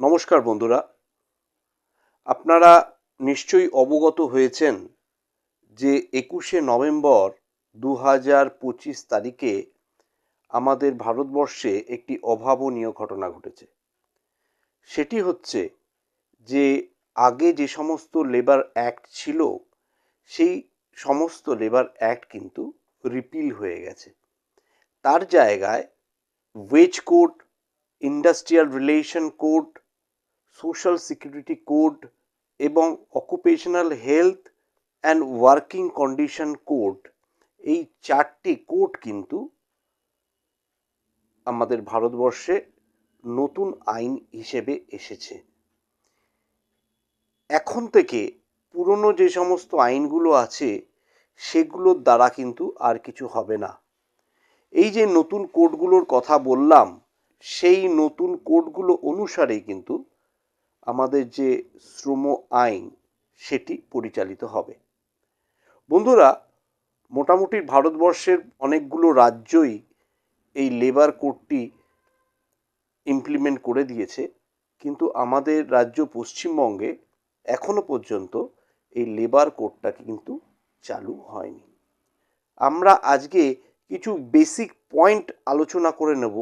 নমস্কার বন্ধুরা। আপনারা নিশ্চয়ই অবগত হয়েছেন যে একুশে নভেম্বর দু হাজার পঁচিশ তারিখে আমাদের ভারতবর্ষে একটি অভাবনীয় ঘটনা ঘটেছে। সেটি হচ্ছে যে আগে যে সমস্ত লেবার অ্যাক্ট ছিল, সেই সমস্ত লেবার অ্যাক্ট কিন্তু রিপিল হয়ে গেছে। তার জায়গায় wage code, industrial relation code social security code এবং occupational health and working condition code এই চারটি কোড কিন্তু আমাদের ভারতবর্ষে নতুন আইন হিসেবে এসেছে। এখন থেকে পুরনো যে সমস্ত আইনগুলো আছে, সেগুলোর দ্বারা কিন্তু আর কিছু হবে না। এই যে নতুন কোডগুলোর কথা বললাম, সেই নতুন কোডগুলো অনুসারেই কিন্তু আমাদের যে শ্রম আইন, সেটি পরিচালিত হবে। বন্ধুরা, মোটামুটি ভারতবর্ষের অনেকগুলো রাজ্যই এই লেবার কোডটি ইমপ্লিমেন্ট করে দিয়েছে। কিন্তু আমাদের রাজ্য পশ্চিমবঙ্গে এখনও পর্যন্ত এই লেবার কোডটা কিন্তু চালু হয়নি। আমরা আজকে কিছু বেসিক পয়েন্ট আলোচনা করে নেব,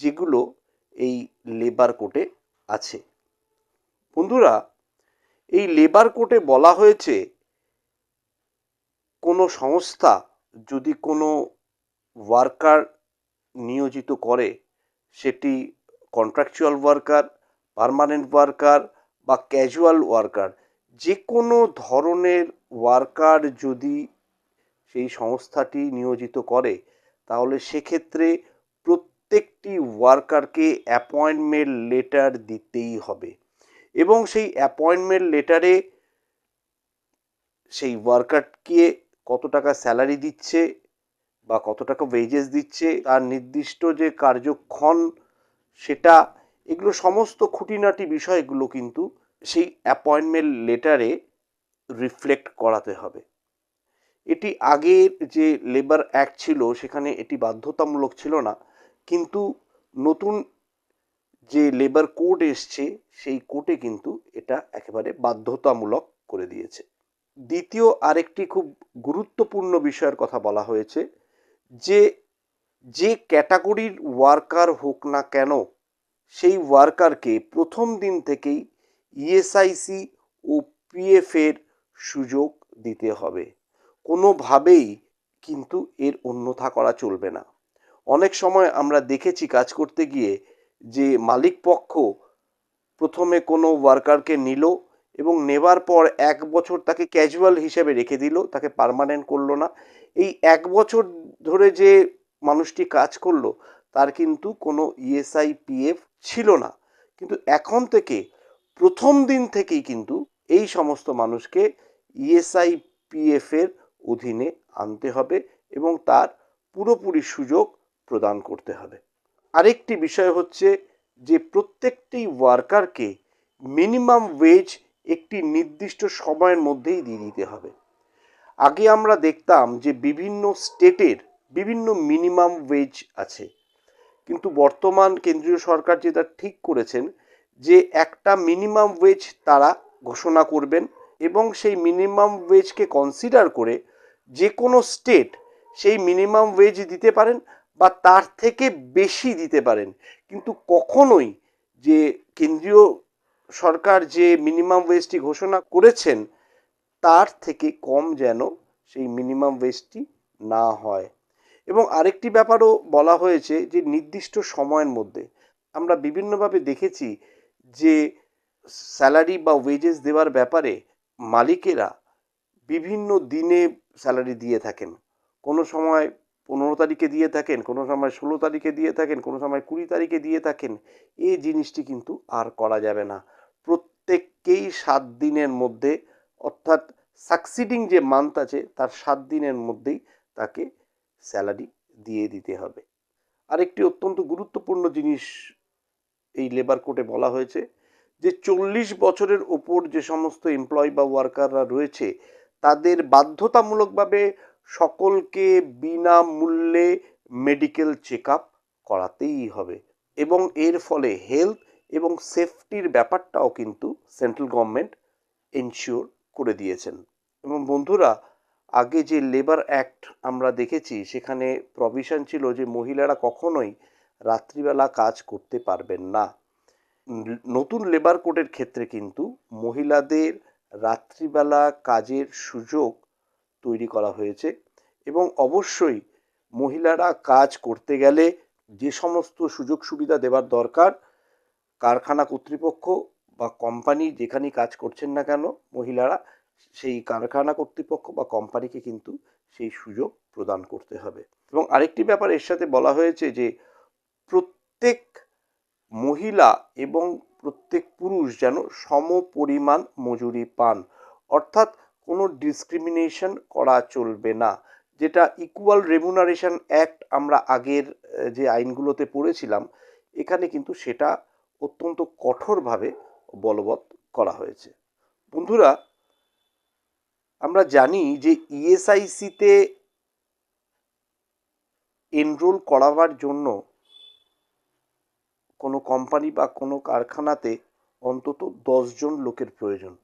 যেগুলো এই লেবার কোডে আছে। বন্ধুরা, এই লেবার কোডে বলা হয়েছে, কোনো সংস্থা যদি কোনো ওয়ার্কার নিয়োজিত করে, সেটি কন্ট্রাকচুয়াল ওয়ার্কার পার্মানেন্ট ওয়ার্কার বা ক্যাজুয়াল ওয়ার্কার যে কোনো ধরনের ওয়ার্কার যদি সেই সংস্থাটি নিয়োজিত করে, তাহলে সেক্ষেত্রে প্রত্যেকটি ওয়ার্কারকে অ্যাপয়েন্টমেন্ট লেটার দিতেই হবে। এবং সেই অ্যাপয়েন্টমেন্ট লেটারে সেই ওয়ার্কারকে কত টাকা স্যালারি দিচ্ছে বা কত টাকা ওয়েজেস দিচ্ছে, তার নির্দিষ্ট যে কার্যক্ষণ সেটা, এগুলো সমস্ত খুঁটিনাটি বিষয়গুলো কিন্তু সেই অ্যাপয়েন্টমেন্ট লেটারে রিফ্লেক্ট করাতে হবে। এটি আগের যে লেবার অ্যাক্ট ছিল, সেখানে এটি বাধ্যতামূলক ছিল না, কিন্তু নতুন যে লেবার কোড এসছে, সেই কোডে কিন্তু এটা একেবারে বাধ্যতামূলক করে দিয়েছে। দ্বিতীয় আরেকটি খুব গুরুত্বপূর্ণ বিষয়ের কথা বলা হয়েছে যে যে ক্যাটাগরির ওয়ার্কার হোক না কেন, সেই ওয়ার্কারকে প্রথম দিন থেকেই ইএসআইসি ও পিএফের সুযোগ দিতে হবে। কোনোভাবেই কিন্তু এর অন্যথা করা চলবে না। অনেক সময় আমরা দেখেছি কাজ করতে গিয়ে যে মালিক পক্ষ প্রথমে কোনো ওয়ার্কারকে নিল এবং নেবার পর এক বছর তাকে ক্যাজুয়াল হিসেবে রেখে দিল, তাকে পারমানেন্ট করল না। এই এক বছর ধরে যে মানুষটি কাজ করল, তার কিন্তু কোনো ইএসআই পিএফ ছিল না। কিন্তু এখন থেকে, প্রথম দিন থেকেই কিন্তু এই সমস্ত মানুষকে ইএসআই পিএফের অধীনে আনতে হবে এবং তার পুরোপুরি সুযোগ প্রদান করতে হবে। আরেকটি বিষয় হচ্ছে যে প্রত্যেকটি ওয়ার্কারকে মিনিমাম ওয়েজ একটি নির্দিষ্ট সময়ের মধ্যেই দিয়ে দিতে হবে। আগে আমরা দেখতাম যে বিভিন্ন স্টেটের বিভিন্ন মিনিমাম ওয়েজ আছে। কিন্তু বর্তমান কেন্দ্রীয় সরকার যেটা ঠিক করেছেন যে একটা মিনিমাম ওয়েজ তারা ঘোষণা করবেন এবং সেই মিনিমাম ওয়েজকে কনসিডার করে যে কোনো স্টেট সেই মিনিমাম ওয়েজ দিতে পারেন বা তার থেকে বেশি দিতে পারেন। কিন্তু কখনোই যে কেন্দ্রীয় সরকার যে মিনিমাম ওয়েজটি ঘোষণা করেছেন, তার থেকে কম যেন সেই মিনিমাম ওয়েজটি না হয়। এবং আরেকটি ব্যাপারও বলা হয়েছে যে নির্দিষ্ট সময়ের মধ্যে আমরা বিভিন্নভাবে দেখেছি যে স্যালারি বা ওয়েজেস দেওয়ার ব্যাপারে মালিকেরা বিভিন্ন দিনে স্যালারি দিয়ে থাকেন। কোনো সময় পনেরো তারিখে দিয়ে থাকেন, কোনো সময় ষোলো তারিখে দিয়ে থাকেন, কোনো সময় কুড়ি তারিখে দিয়ে থাকেন এই জিনিসটি কিন্তু আর করা যাবে না। প্রত্যেককেই সাত দিনের মধ্যে, অর্থাৎ সাকসিডিং যে মান্থ আছে, তার সাত দিনের মধ্যেই তাকে স্যালারি দিয়ে দিতে হবে। আরেকটি অত্যন্ত গুরুত্বপূর্ণ জিনিস এই লেবার কোর্টে বলা হয়েছে, যে চল্লিশ বছরের ওপর যে সমস্ত এমপ্লয় বা ওয়ার্কাররা রয়েছে, তাদের বাধ্যতামূলকভাবে সকলকে বিনামূল্যে মেডিকেল চেক আপ করাতেই হবে। এবং এর ফলে হেলথ এবং সেফটির ব্যাপারটাও কিন্তু সেন্ট্রাল গভর্নমেন্ট এনশিওর করে দিয়েছেন। এবং বন্ধুরা, আগে যে লেবার অ্যাক্ট আমরা দেখেছি, সেখানে প্রভিশন ছিল যে মহিলারা কখনোই রাত্রিবেলা কাজ করতে পারবেন না। নতুন লেবার কোডের ক্ষেত্রে কিন্তু মহিলাদের রাত্রিবেলা কাজের সুযোগ তৈরি করা হয়েছে এবং অবশ্যই মহিলারা কাজ করতে গেলে যে সমস্ত সুযোগ সুবিধা দেওয়ার দরকার, কারখানা কর্তৃপক্ষ বা কোম্পানি যেখানেই কাজ করছেন না কেন মহিলারা, সেই কারখানা কর্তৃপক্ষ বা কোম্পানিকে কিন্তু সেই সুযোগ প্রদান করতে হবে। এবং আরেকটি ব্যাপার এর সাথে বলা হয়েছে যে, প্রত্যেক মহিলা এবং প্রত্যেক পুরুষ যেন সম পরিমাণ মজুরি পান। অর্থাৎ কোনো ডিসক্রিমিনেশন করা চলবে না। যেটা ইকুয়াল রেমুনারেশন অ্যাক্ট আমরা আগের যে আইনগুলোতে পড়েছিলাম, এখানে কিন্তু সেটা অত্যন্ত কঠোরভাবে বলবৎ করা হয়েছে। বন্ধুরা, আমরা জানি যে ইএসআইসিতে এনরোল করাবার জন্য কোনো কোম্পানি বা কোনো কারখানাতে অন্তত দশজন লোকের প্রয়োজন।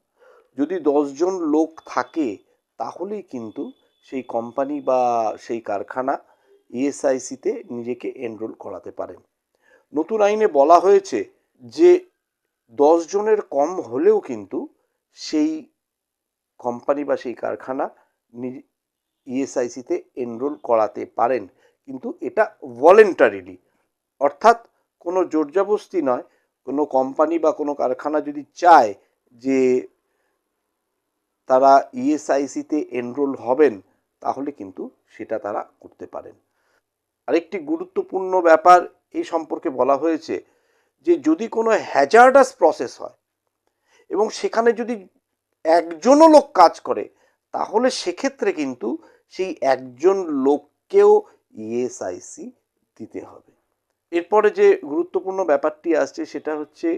যদি দশজন লোক থাকে, তাহলেই কিন্তু সেই কোম্পানি বা সেই কারখানা ইএসআইসিতে নিজেকে এনরোল করাতে পারেন নতুন আইনে বলা হয়েছে যে দশ জনের কম হলেও কিন্তু সেই কোম্পানি বা সেই কারখানা ইএসআইসিতে এনরোল করাতে পারেন। কিন্তু এটা ভলেন্টারিলি অর্থাৎ কোনো জোরজবস্তি নয়। কোনো কোম্পানি বা কোনো কারখানা যদি চায় যে তারা ইএসআইসিতে এনরোল হবেন, তাহলে কিন্তু সেটা তারা করতে পারেন। আরেকটি গুরুত্বপূর্ণ ব্যাপার এই সম্পর্কে বলা হয়েছে যে, যদি কোনো হ্যাজার্ডাস প্রসেস হয় এবং সেখানে যদি একজনও লোক কাজ করে, তাহলে সেক্ষেত্রে কিন্তু সেই একজন লোককেও ইএসআইসি দিতে হবে। এরপরে যে গুরুত্বপূর্ণ ব্যাপারটি আসছে, সেটা হচ্ছে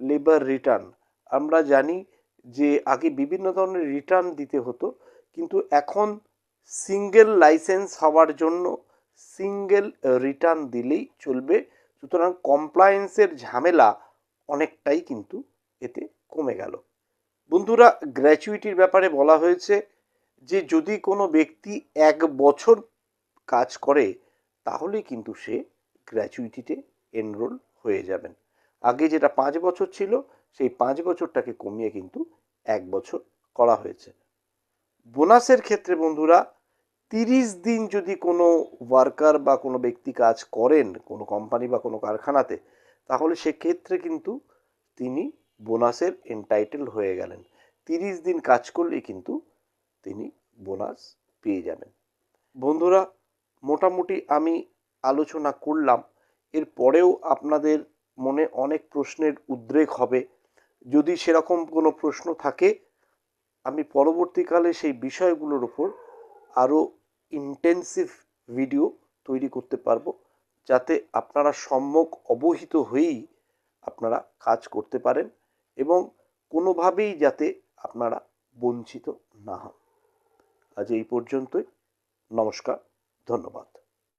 লেবার রিটার্ন আমরা জানি যে আগে বিভিন্ন ধরনের রিটার্ন দিতে হতো, কিন্তু এখন সিঙ্গেল লাইসেন্স হওয়ার জন্য সিঙ্গেল রিটার্ন দিলেই চলবে। সুতরাং কমপ্লায়েন্সের ঝামেলা অনেকটাই কিন্তু এতে কমে গেল। বন্ধুরা গ্র্যাচুইটির ব্যাপারে বলা হয়েছে যে, যদি কোনো ব্যক্তি এক বছর কাজ করে তাহলেই কিন্তু সে গ্র্যাচুইটিতে এনরোল হয়ে যাবেন। আগে যেটা পাঁচ বছর ছিল, সেই পাঁচ বছরটাকে কমিয়ে কিন্তু এক বছর করা হয়েছে। বোনাসের ক্ষেত্রে বন্ধুরা, তিরিশ দিন যদি কোনো ওয়ার্কার বা কোনো ব্যক্তি কাজ করেন কোনো কোম্পানি বা কোনো কারখানাতে, তাহলে সেক্ষেত্রে কিন্তু তিনি বোনাসের এন্টাইটেল হয়ে গেলেন। তিরিশ দিন কাজ করলেই কিন্তু তিনি বোনাস পেয়ে যাবেন। বন্ধুরা, মোটামুটি আমি আলোচনা করলাম। এর পরেও আপনাদের মনে অনেক প্রশ্নের উদ্রেক হবে। যদি সেরকম কোনো প্রশ্ন থাকে, আমি পরবর্তীকালে সেই বিষয়গুলোর ওপর আরও ইন্টেন্সিভ ভিডিও তৈরি করতে পারব, যাতে আপনারা সম্যক অবহিত হয়েই আপনারা কাজ করতে পারেন এবং কোনোভাবেই যাতে আপনারা বঞ্চিত না হন। আজ এই পর্যন্তই। নমস্কার, ধন্যবাদ।